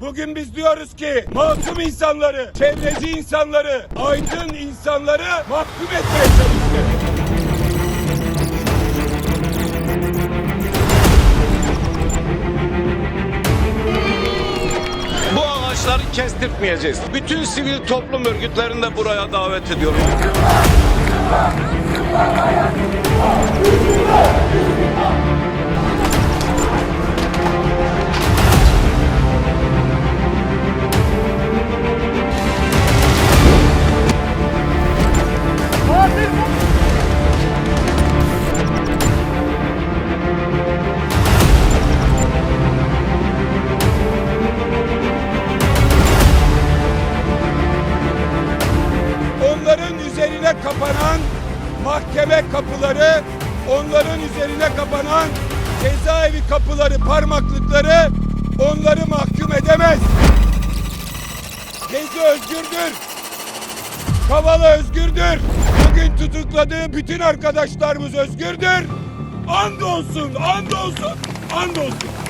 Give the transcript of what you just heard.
Bugün biz diyoruz ki masum insanları, çevreci insanları, aydın insanları mahkum etmeye çalıştı. Bu ağaçları kestirtmeyeceğiz. Bütün sivil toplum örgütlerini de buraya davet ediyorum. Üzerine kapanan mahkeme kapıları, onların üzerine kapanan cezaevi kapıları, parmaklıkları onları mahkum edemez. Gezi özgürdür. Kavala özgürdür. Bugün tutukladığı bütün arkadaşlarımız özgürdür. Andolsun, andolsun, andolsun.